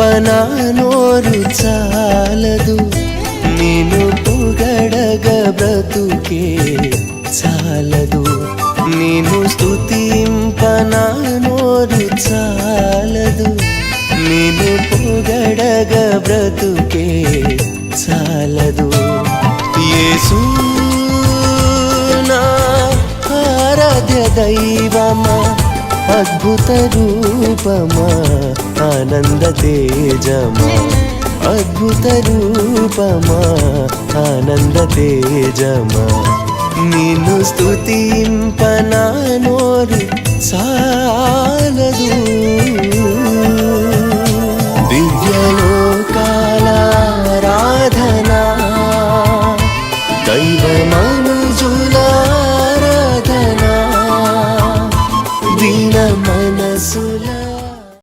స్తుతింపనా నోరు చాలదు. నేను పొగడగ బ్రతుకే చాలదు. నేను స్తుతింపనా నోరు చాలదు. నేను పొగడగ బ్రతుకే చాలదు. యేసు నా ఆరాధ్య దైవ అద్భుత రూపమా ఆనంద తేజమా? అద్భుత రూపమా ఆనంద తేజమా? నిన్ను స్థుతింపనా నోరు సాలదు దైవ మనుజులా దిన మనసుల